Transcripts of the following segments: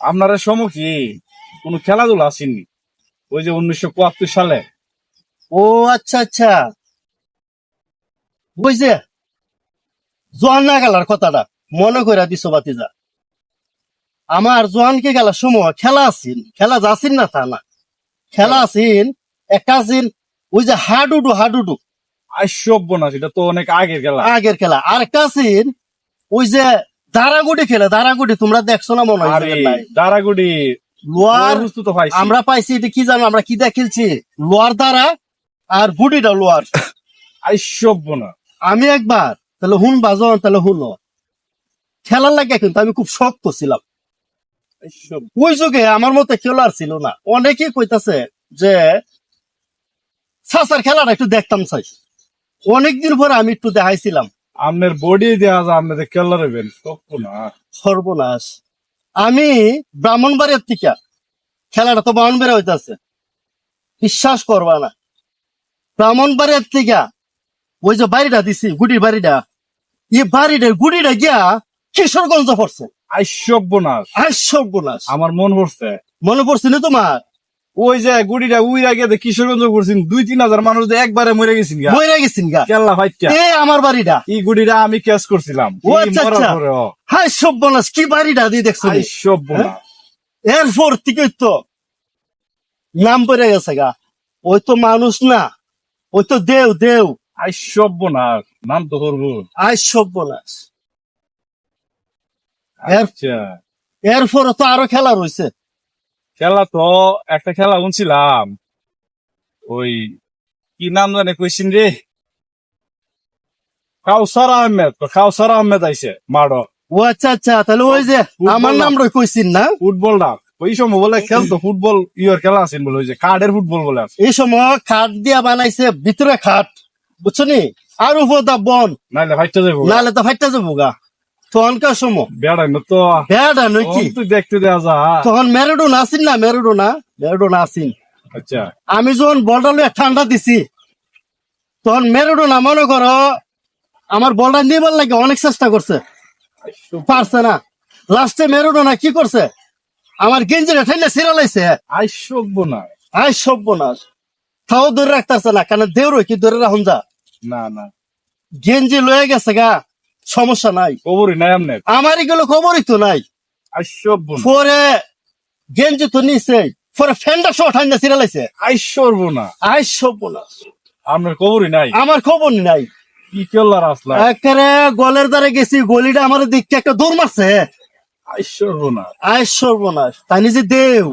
আপনার সম্মুখী কোন খেলাধুলা আসেননি? ওই যে উনিশশো চুয়াত্তর সালে। ও আচ্ছা আচ্ছা। বুঝছে জোয়ান না গেলার কথাটা মনে করে দিস বাতিজা আমার জোয়ানকে গেলার সময় খেলা আসিন খেলা যাসিন না তা না। খেলা আসিন একটা আসিন ওই যে হাডুডু হাডুডু। আশ্চর্য না সেটা তো অনেক আগের খেলা। আগের খেলা। আর একটা আসিন ওই যে দারাগুড়ি খেলে দারাগুড়ি তোমরা দেখছ না মনে হয় দারাগুড়ি লোয়ার তো পাইছি। আমরা পাইছি এটা কি জানো? আমরা কি দেখেছি লোয়ার দ্বারা আর লোয়ার। আশ্চর্য না আমি একবার তাহলে হুন বাজন তাহলে হুন খেলার লাগে কিন্তু আমি খুব শক্ত ছিলাম। ওই যুগে আমার মতে খেলার ছিল না। অনেকেই কইতাছে যে সাসার খেলাটা একটু দেখতাম চাই। অনেকদিন পরে আমি একটু দেখাইছিলাম। আপনার বডি দেওয়া যায় আপনাদের খেলা রবেন সর্বনাশ। আমি ব্রাহ্মণবাড়িয়ার থেকে খেলাটা তো ব্রাহ্মণবাড়িয়া হইতাছে। বিশ্বাস করবা না। ব্রাহ্মণবাড়িয়ার থেকে ওই যে বাড়িটা দিছি গুটির বাড়িটা এই বাড়িটা গুটিটা গিয়া কিশোরগঞ্জ পড়ছে। আশ্চর্য না আর সর্বনাশ আমার মন পড়ছে। মনে পড়ছে না তোমার? ওই যে গুড়িটা উই আগে কিশোরগঞ্জ করছেন দুই তিন হাজার মানুষ একবারে মরে গেছেন গা। মরে গেছিন গা। কেল্লা ফাইটা এ আমার বাড়িটা। এই গুড়িটা আমি করছিলাম। ও আচ্ছা, আচ্ছা। হাই কি বাড়িটা দিয়ে না? এরপর থেকে তো নাম পড়ে গেছে গা। ওই তো মানুষ না ওই তো দেও দেও। আশ্চর্য না নাম তো করব আই এর- আচ্ছা এরপরে তো আরও খেলা রয়েছে। খেলা তো একটা খেলা শুনছিলাম। ওই কি নাম জানে কইছিন রে? কাউসার আহমেদ কাউসার আহমেদ আইছে মাড়ো ও আচ্ছা আচ্ছা তাহলে ওই যে আমার নাম রয়ে কইছিন না? ফুটবলটা ওই সময় বলে খেলতো ফুটবল ইয়র খেলা আছেন বলে ওই যে কার্ডের ফুটবল বলে আছে। এই সময় খাট দিয়া বানাইছে ভিতরে খাট বুঝছ নি? আর উপর দা বন। নাইলে ফাইটটা যাব নাহলে তো ফাইটা যাব গা। তখনকার সময়? বেড়াই না তো। কি? দেখতে দেওয়া যা তখন মেরুডোন আসিন না মেরুডোনা মেরুডোন আসিন আচ্ছা। আমি যখন বলটা ঠান্ডা দিছি তখন মেরুডোনা মনে করো আমার বলটা নিবার লাগে অনেক চেষ্টা করছে। পারছে না। লাস্টে মেরুডোনা কি করছে? আমার গেঞ্জিটা ঠেলে ছিড়ালাইছে আইসব না আই সর্বনাশ। তাও ধরে রাখতেছে না কারণ দেউর কি ধরে রাখুন যা। না না। গেঞ্জি লয়ে গেছে গা। সমস্যা নাই। খবরই নাই আমনে আমার এগুলো খবরই তো নাই। না পরে গেঞ্জি তো নিছে পরে ফ্যানটা সহ ঠান্ডা ছিড়ালাইছে আইসব না আই সর্বনাশ আপনার খবরই নাই। আমার খবর নাই। কি খেলার আসলা? একেবারে গলের দ্বারে গেছি গলিটা আমার একটা দৌড় মারছে। আইসব না আয় সর্বনাশ তাই নিজে দেও।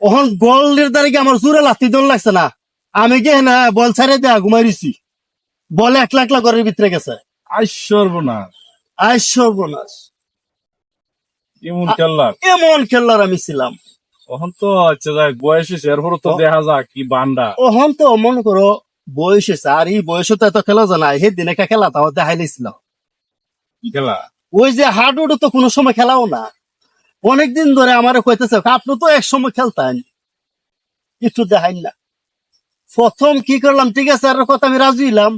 ওহন গলের দ্বারে গিয়ে আমার জোরে দৌড় লাগছে না। আমি গিয়ে না বল ছাড়ে দেয়া ঘুমাই দিছি বলে একলা একলা ঘরের ভিতরে গেছে। আয় সর্বনাশ এমন খেলার এমন খেলার আমি ছিলাম। তখন তো আচ্ছা যাক বয়স হয়েছে এরপর তো দেখা যাক কি বান্ডা ওহন তো মনে করো বয়স হয়েছে আর এই বয়সে তো এত খেলা জানা সেই দিন একটা খেলা তাও দেখাই নিছিল কি খেলা? ওই যে তো কোনো সময় খেলাও না। অনেকদিন ধরে আমার কইতেছে আপনি তো এক সময় খেলতেন। একটু দেখাই না। প্রথম কি করলাম ঠিক আছে আর কথা আমি রাজি হইলাম।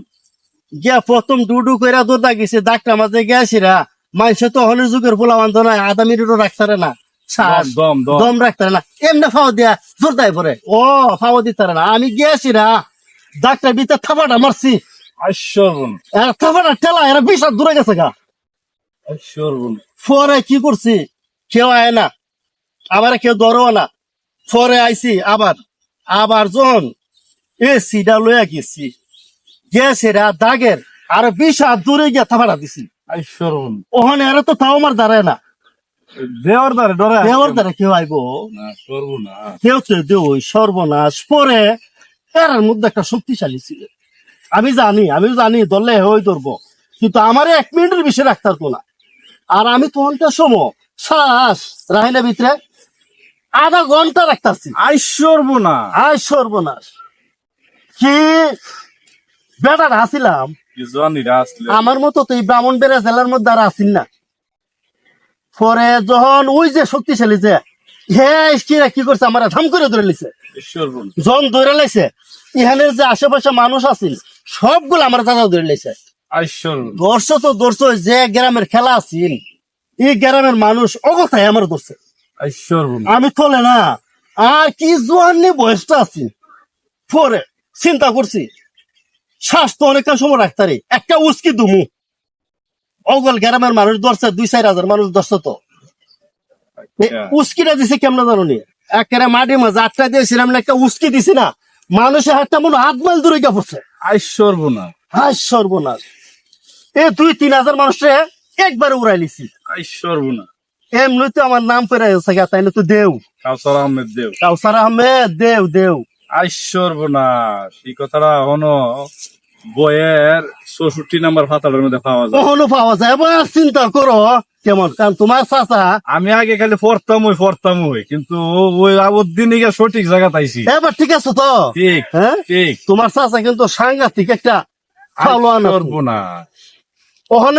গিয়া প্রথম ডুডু কইরা দৌড়া গেছে ডাক্তার মাঝে গেছিরা মানুষে তো হনের যুগের পোলা বান্ধব নাই আধা মিনিটও রাখতারে না। দম দম রাখতারে না। এমনি ফাও দিয়া জোর দেয় পরে। ও ফাও দিতারে না। আমি গিয়েছিরা ডাক্তার ভিতরে থাপাটা মারছি। থাপাটা ঠেলা এরা বিশ হাত দূরে গেছে গা। পরে কি করছি? কেউ আয় না। আবার কেউ ধরো না। পরে আইছি আবার। আবার জন এ সিডা লইয়া গেছি। গেছে রা দাগের। আর বিশ হাত দূরে গিয়া দিছি। ওখানে আর তো তাও আমার দাঁড়ায় না। দেওয়ার দ্বারে ডরে দেওয়ার দ্বারা কেউ আইবো? না করব কেউ তো দেও সর্বনাশ। পরে এর মধ্যে একটা শক্তিশালী ছিল। আমি জানি আমি জানি ধরলে হই ধরবো। কিন্তু আমার এক মিনিটের বেশি রাখতে পারতো না। আর আমি তখনকার সময় শ্বাস রাহিনা ভিতরে আধা ঘণ্টা রাখতেছি। আইসব না। আয় সর্বনাশ কি? বেটার হাসিলাম। কি জানিরা আসলে আমার মতো তো এই ব্রাহ্মণ বেড়া জেলার মধ্যে আর আসিন না। পরে যখন ওই যে শক্তিশালী যে হে কিরা কি করছে আমার ধাম করে ধরে লিছে জন ধরে লাইছে এখানের যে আশেপাশে মানুষ আছিল সবগুলো আমার দাদা ধরে লাইছে দর্শ তো দর্শ যে গ্রামের খেলা আছিল এই গ্রামের মানুষ অগথায় আমার ধরছে। আমি তোলে না আর কি জোয়ান্নি বয়সটা আছি পরে চিন্তা করছি শ্বাস তো অনেকটা সময় রাখতারি একটা উস্কি দুমু। অগল গ্রামের মানুষ ধরছে দুই চার হাজার মানুষ ধরছে তো। উস্কিটা দিছে কেমন জানো নি একেবারে মাটি মাঝে আটটা দিয়েছিলাম না একটা উস্কি দিছি না। মানুষের হাতটা মনে হাত মাইল দূরে গিয়ে পড়ছে। হাই সর্বনাশ। এ দুই তিন হাজার মানুষে একবারে উড়াই লিছি। বোনা এমনি তো আমার নাম পেরে গেছে তাইলে তো দেও। কাউসার আহমেদ দেব কাউসার আহমেদ দেও দেও। বোনা এই কথাটা হনো বইয়ের চৌষট্টি নাম্বার ফাতালের মধ্যে পাওয়া যায়। কখনো পাওয়া যায়। এবার চিন্তা করো কেমন? কারণ তোমার চাচা আমি আগে খালি পড়তাম ওই পড়তাম ওই কিন্তু ওই ওর দিন সঠিক জায়গা পাইছি। এবার ঠিক আছে তো? ঠিক হ্যাঁ? ঠিক। তোমার চাচা কিন্তু সাংঘাতিক একটা ঈশ্বর বোনা ওখানে